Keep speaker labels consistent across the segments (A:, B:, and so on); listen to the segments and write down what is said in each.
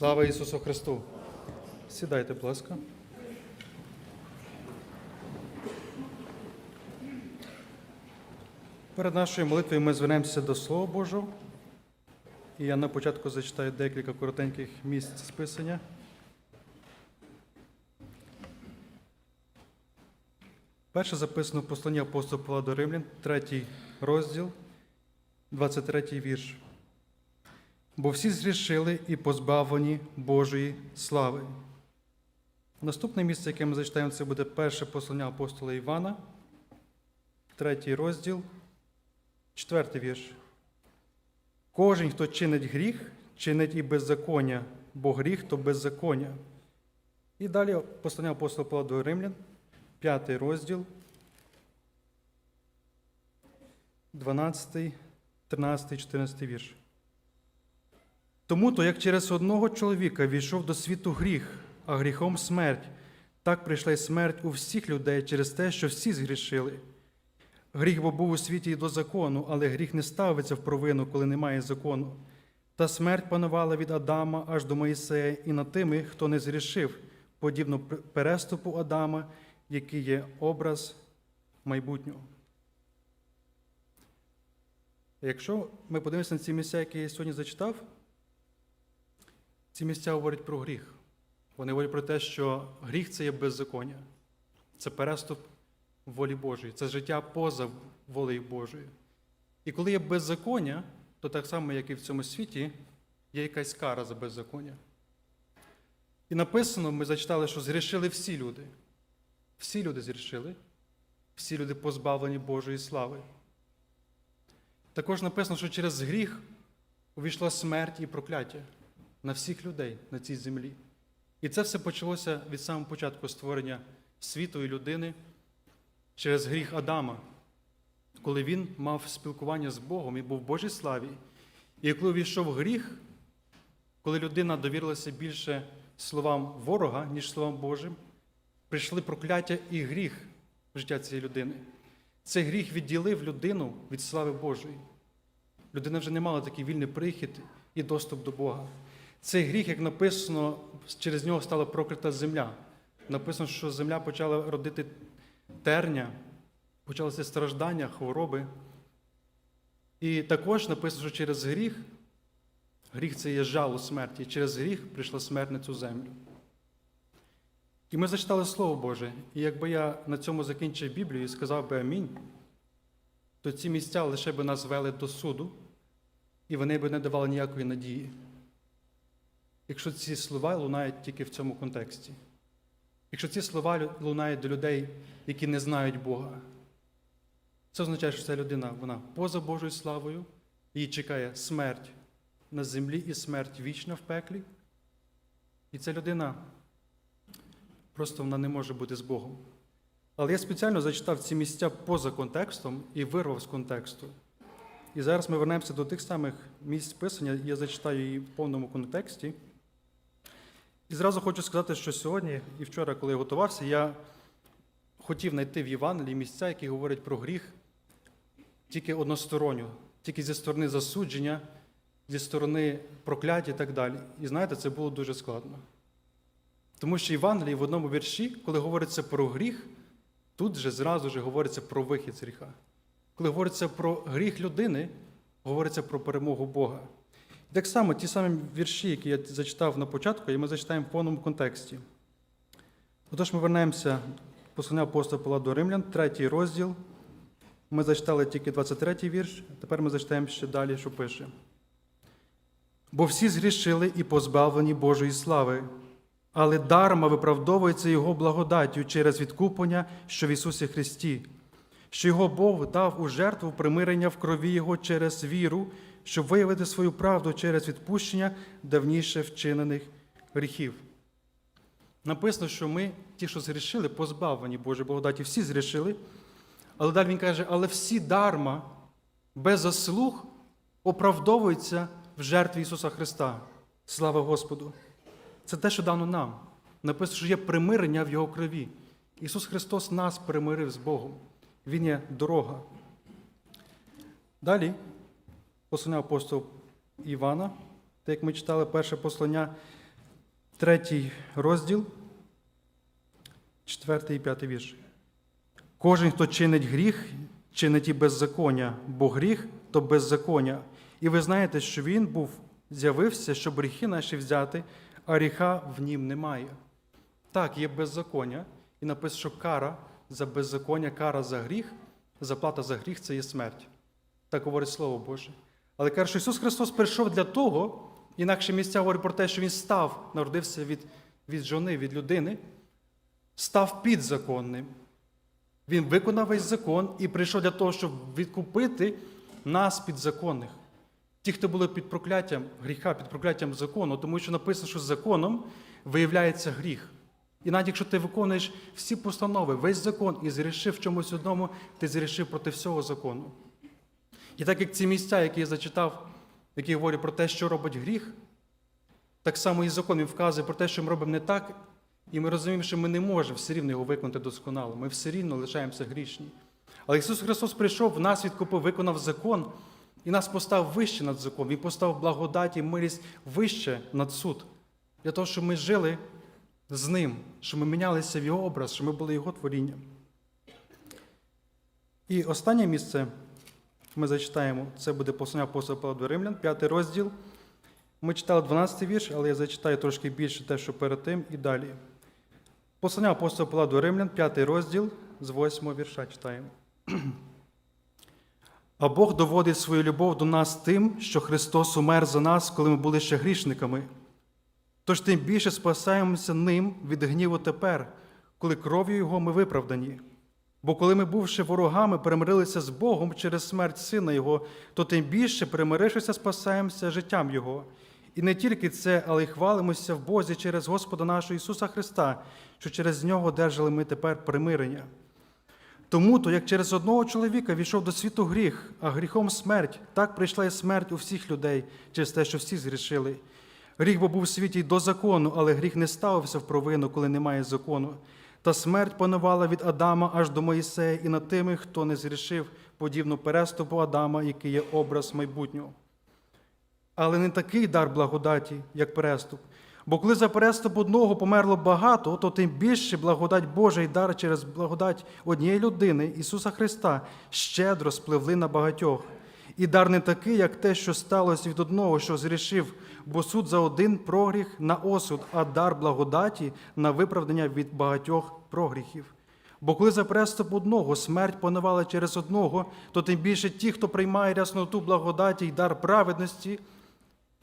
A: Слава Ісусу Христу! Сідайте, будь ласка. Перед нашою молитвою ми звернемося до Слова Божого. І я на початку зачитаю декілька коротеньких місць списання. Перше записано в посланні апостола Павла до Римлян, третій розділ, 23 вірш. Бо всі зрішили і позбавлені Божої слави. Наступне місце, яке ми зачитаємо, це буде перше послання апостола Івана, третій розділ, четвертий вірш. Кожен, хто чинить гріх, чинить і беззаконня, бо гріх то беззаконня. І далі послання апостола Павла до Римлян, п'ятий розділ, 12, 13, 14 вірш. Тому то, як через одного чоловіка війшов до світу гріх, а гріхом смерть, так прийшла й смерть у всіх людей через те, що всі згрішили. Гріх бо був у світі і до закону, але гріх не ставиться в провину, коли немає закону. Та смерть панувала від Адама аж до Моїсея і над тими, хто не згрішив, подібно переступу Адама, який є образ майбутнього. Якщо ми подивимося на ці місця, які я сьогодні зачитав, ці місця говорять про гріх. Вони говорять про те, що гріх це є беззаконня, це переступ волі Божої, це життя поза волею Божою. І коли є беззаконня, то так само, як і в цьому світі, є якась кара за беззаконня. І написано, ми зачитали, що згрішили всі люди. Всі люди згрішили, всі люди позбавлені Божої слави. Також написано, що через гріх увійшла смерть і прокляття на всіх людей на цій землі. І це все почалося від самого початку створення світу і людини через гріх Адама, коли він мав спілкування з Богом і був в Божій славі. І коли увійшов гріх, коли людина довірилася більше словам ворога, ніж словам Божим, прийшли прокляття і гріх в життя цієї людини. Цей гріх відділив людину від слави Божої. Людина вже не мала такий вільний прихід і доступ до Бога. Цей гріх, як написано, через нього стала прокрита земля. Написано, що земля почала родити терня, почалися страждання, хвороби. І також написано, що через гріх, гріх це є жало смерті, через гріх прийшла смерть на цю землю. І ми зачитали Слово Боже, і якби я на цьому закінчив Біблію і сказав би амінь, то ці місця лише би нас вели до суду, і вони би не давали ніякої надії. Якщо ці слова лунають тільки в цьому контексті. Якщо ці слова лунають до людей, які не знають Бога, це означає, що ця людина вона поза Божою славою, її чекає смерть на землі і смерть вічна в пеклі. І ця людина просто вона не може бути з Богом. Але я спеціально зачитав ці місця поза контекстом і вирвав з контексту. І зараз ми вернемося до тих самих місць писання, я зачитаю її в повному контексті. І зразу хочу сказати, що сьогодні і вчора, коли я готувався, я хотів знайти в Євангелії місця, які говорять про гріх тільки односторонньо, тільки зі сторони засудження, зі сторони прокляття і так далі. І знаєте, це було дуже складно. Тому що Євангелії в одному вірші, коли говориться про гріх, тут же зразу ж говориться про вихід з гріха. Коли говориться про гріх людини, говориться про перемогу Бога. Так само ті самі вірші, які я зачитав на початку, і ми зачитаємо в повному контексті. Отож, ми вернемося послання апостола Павла до Римлян, третій розділ. Ми зачитали тільки 23-й вірш, тепер ми зачитаємо ще далі, що пише. Бо всі згрішили і позбавлені Божої слави, але дарма виправдовується Його благодаттю через відкуплення, що в Ісусі Христі, що Його Бог дав у жертву примирення в крові Його через віру, щоб виявити свою правду через відпущення давніше вчинених гріхів. Написано, що ми, ті, що згрішили, позбавлені Божої благодаті, всі згрішили. Але далі він каже, але всі дарма, без заслуг, оправдовуються в жертві Ісуса Христа. Слава Господу! Це те, що дано нам. Написано, що є примирення в Його крові. Ісус Христос нас примирив з Богом. Він є дорога. Далі, послання апостола Івана, так як ми читали перше послання, третій розділ, четвертий і п'ятий вірш. Кожен, хто чинить гріх, чинить і беззаконня, бо гріх то беззаконня. І ви знаєте, що він був з'явився, щоб гріхи наші взяти, а гріха в нім немає. Так, є беззаконня, і написано, що кара за беззаконня, кара за гріх, заплата за гріх це є смерть. Так говорить Слово Боже. Але каже, що Ісус Христос прийшов для того, інакше місця говорить про те, що Він став, народився від, від жони, від людини, став підзаконним. Він виконав весь закон і прийшов для того, щоб відкупити нас підзаконних. Ті, хто були під прокляттям гріха, під прокляттям закону, тому що написано, що законом виявляється гріх. І навіть якщо ти виконуєш всі постанови, весь закон і зрішив в чомусь одному, ти зрішив проти всього закону. І так як ці місця, які я зачитав, які говорять про те, що робить гріх, так само і закон він вказує про те, що ми робимо не так, і ми розуміємо, що ми не можемо все рівно його виконати досконало. Ми все рівно лишаємося грішні. Але Ісус Христос прийшов, в нас відкупив, виконав закон і нас поставив вище над закон. Він поставив благодать і милість вище над суд. Для того, щоб ми жили з Ним, щоб ми мінялися в Його образ, щоб ми були Його творінням. І останнє місце ми зачитаємо, це буде послання апостола до Римлян, п'ятий розділ. Ми читали 12 вірш, але я зачитаю трошки більше те, що перед тим, і далі. Послання апостола Павла до Римлян, п'ятий розділ, з 8 вірша читаємо. А Бог доводить свою любов до нас тим, що Христос умер за нас, коли ми були ще грішниками. Тож тим більше спасаємося ним від гніву тепер, коли кров'ю Його ми виправдані. Бо коли ми, бувши ворогами, примирилися з Богом через смерть Сина Його, то тим більше, примирившися, спасаємося життям Його. І не тільки це, але й хвалимося в Бозі через Господа нашого Ісуса Христа, що через нього держали ми тепер примирення. Тому то, як через одного чоловіка війшов до світу гріх, а гріхом смерть, так прийшла і смерть у всіх людей через те, що всі згрішили. Гріх бо був у світі й до закону, але гріх не ставився в провину, коли немає закону. Та смерть панувала від Адама аж до Моїсея і над тими, хто не зрішив, подібно переступу Адама, який є образ майбутнього. Але не такий дар благодаті, як переступ. Бо коли за переступ одного померло багато, то тим більше благодать Божа і дар через благодать однієї людини, Ісуса Христа, щедро спливли на багатьох. І дар не такий, як те, що сталося від одного, що зрішив, бо суд за один прогріх на осуд, а дар благодаті на виправдання від багатьох прогріхів. Бо коли за переступ одного смерть панувала через одного, то тим більше ті, хто приймає рясноту благодаті й дар праведності,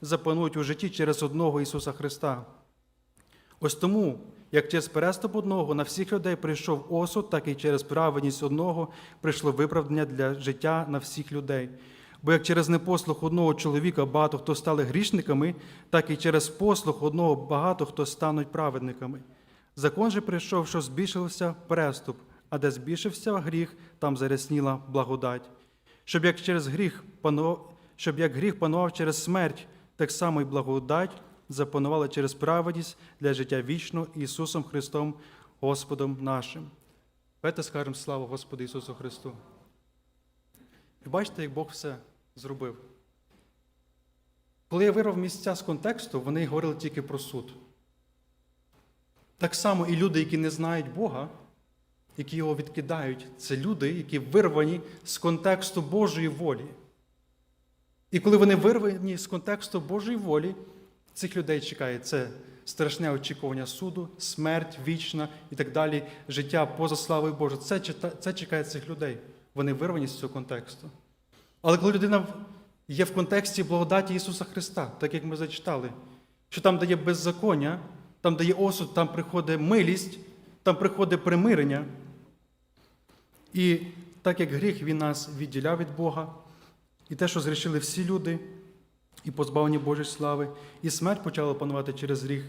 A: запанують у житті через одного Ісуса Христа. Ось тому, як через переступ одного на всіх людей прийшов осуд, так і через праведність одного прийшло виправдання для життя на всіх людей. Бо як через непослух одного чоловіка багато хто стали грішниками, так і через послух одного багато хто стануть праведниками. Закон же прийшов, що збільшився переступ, а де збільшився гріх, там зарясніла благодать. Щоб як через гріх панував, щоб як гріх панував через смерть, так само й благодать запанувала через праведність для життя вічного Ісусом Христом, Господом нашим. Давайте скажемо славу Господу Ісусу Христу. І бачите, як Бог все зробив. Коли я вирвав місця з контексту, вони говорили тільки про суд. Так само і люди, які не знають Бога, які його відкидають, це люди, які вирвані з контексту Божої волі. І коли вони вирвані з контексту Божої волі, цих людей чекає це страшне очікування суду, смерть вічна і так далі, життя поза славою Божою. Це, це чекає цих людей. Вони вирвані з цього контексту. Але коли людина є в контексті благодаті Ісуса Христа, так як ми зачитали, що там, де є беззаконня, там, де є осуд, там приходить милість, там приходить примирення. І так як гріх він нас відділяв від Бога, і те, що зрішили всі люди, і позбавлені Божої слави, і смерть почала панувати через гріх.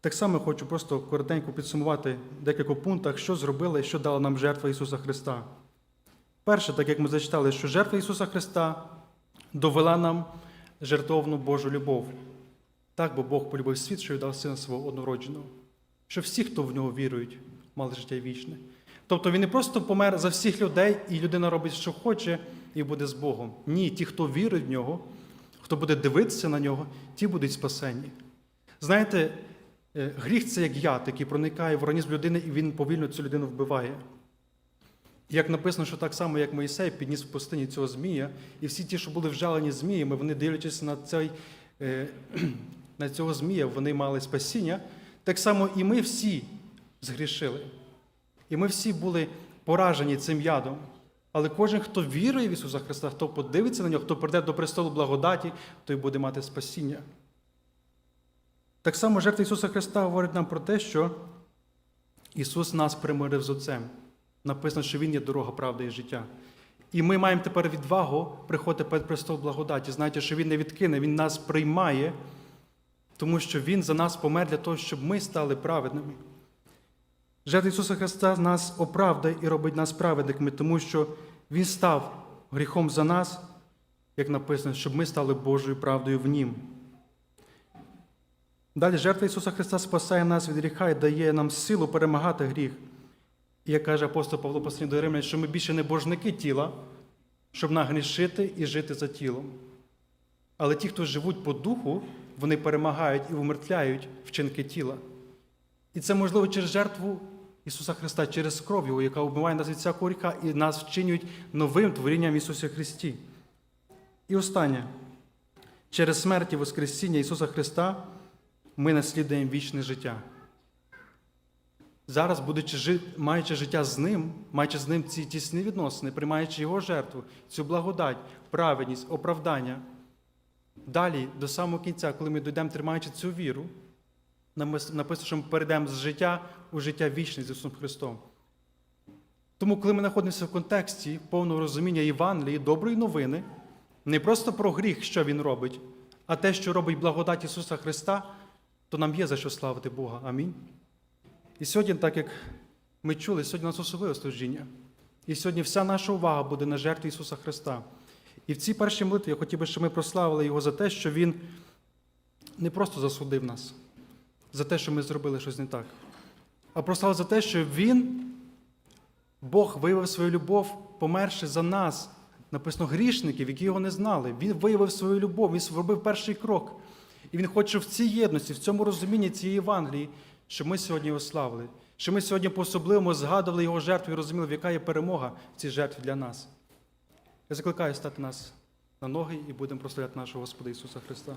A: Так само хочу просто коротенько підсумувати декілька пунктах, що зробила і що дала нам жертва Ісуса Христа. Перше, так як ми зачитали, що жертва Ісуса Христа довела нам жертовну Божу любов. Так, бо Бог полюбив світ, що віддав сина свого однородженого, що всі, хто в нього вірують, мали життя вічне. Тобто він не просто помер за всіх людей, і людина робить, що хоче, і буде з Богом. Ні, ті, хто вірить в нього, хто буде дивитися на нього, ті будуть спасені. Знаєте, Е, Гріх це як яд, який проникає в організм людини, і він повільно цю людину вбиває. Як написано, що так само, як Моїсей підніс в пустині цього змія, і всі ті, що були вжалені зміями, вони дивлячись на, цей, е, на цього змія, вони мали спасіння. Так само і ми всі згрішили. І ми всі були поражені цим ядом. Але кожен, хто вірує в Ісуса Христа, хто подивиться на нього, хто прийде до престолу благодаті, той буде мати спасіння. Так само жертва Ісуса Христа говорить нам про те, що Ісус нас примирив з Отцем. Написано, що Він є дорога, правда і життя. І ми маємо тепер відвагу приходити перед престол благодаті. Знаєте, що Він не відкине, Він нас приймає, тому що Він за нас помер для того, щоб ми стали праведними. Жертва Ісуса Христа нас оправдає і робить нас праведниками, тому що Він став гріхом за нас, як написано, щоб ми стали Божою правдою в Нім. Далі жертва Ісуса Христа спасає нас від гріха і дає нам силу перемагати гріх. Як каже апостол Павло послідній до Римлян, що ми більше не божники тіла, щоб нагрішити і жити за тілом. Але ті, хто живуть по духу, вони перемагають і умертвляють вчинки тіла. І це можливо через жертву Ісуса Христа, через кров Його, яка вбиває нас від всякого гріха і нас вчинюють новим творінням в Ісусі Христі. І останнє. Через смерть і Воскресіння Ісуса Христа ми наслідуємо вічне життя. Зараз, будучи маючи життя з ним, маючи з ним ці тісні відносини, приймаючи його жертву, цю благодать, праведність, оправдання. Далі, до самого кінця, коли ми дійдемо, тримаючи цю віру, написано, що ми перейдемо з життя у життя вічне з Ісусом Христом. Тому, коли ми знаходимося в контексті повного розуміння Євангелії, доброї новини, не просто про гріх, що Він робить, а те, що робить благодать Ісуса Христа, то нам є за що славити Бога. Амінь. І сьогодні, так як ми чули, сьогодні у нас особливе служіння. І сьогодні вся наша увага буде на жертві Ісуса Христа. І в цій першій молитві я хотів би, щоб ми прославили Його за те, що Він не просто засудив нас, за те, що ми зробили щось не так, а прославив за те, що Він, Бог виявив свою любов, померши за нас. Написано грішників, які його не знали. Він виявив свою любов, він зробив перший крок. І він хоче в цій єдності, в цьому розумінні цієї Євангелії, щоб ми сьогодні його славили, щоб ми сьогодні по-особливому згадували його жертву і розуміли, яка є перемога в цій жертві для нас. Я закликаю стати нас на ноги і будемо прославляти нашого Господа Ісуса Христа.